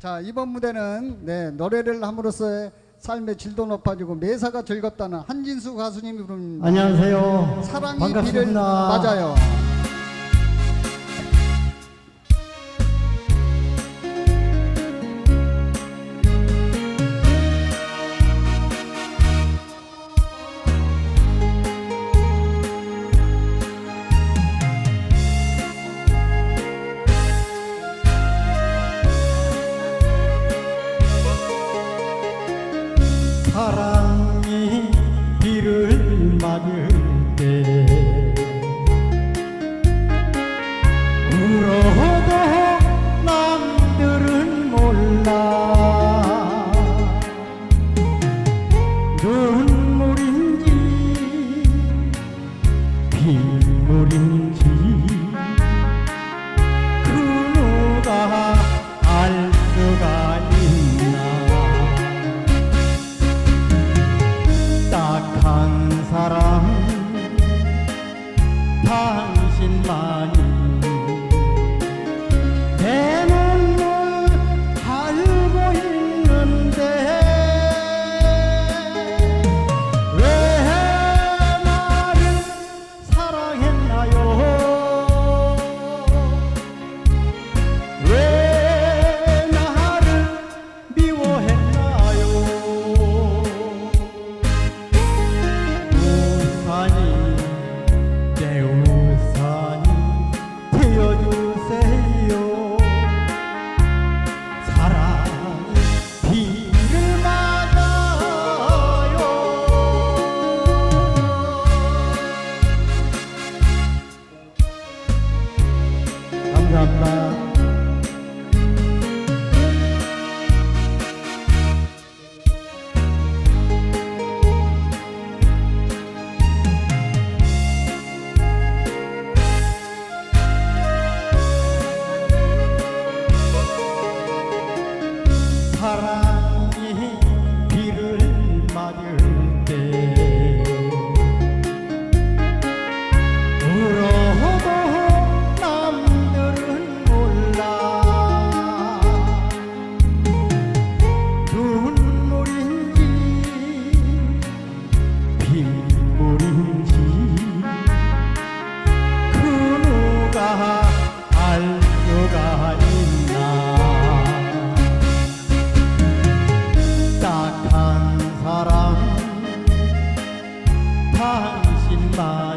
자 이번 무대는 네, 노래를 함으로써 삶의 질도 높아지고 매사가 즐겁다는 한진수 가수님이 부릅니다. 안녕하세요. 사랑이 반갑습니다. 비를 맞아요. ради Rama Bye.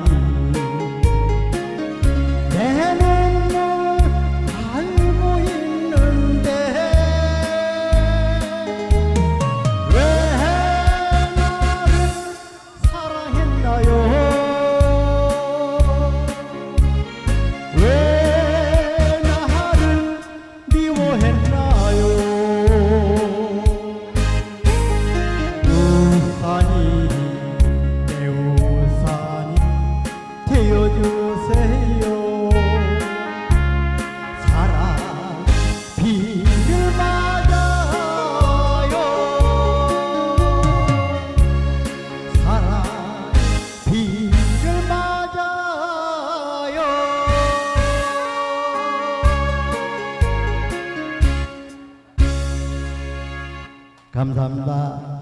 감사합니다.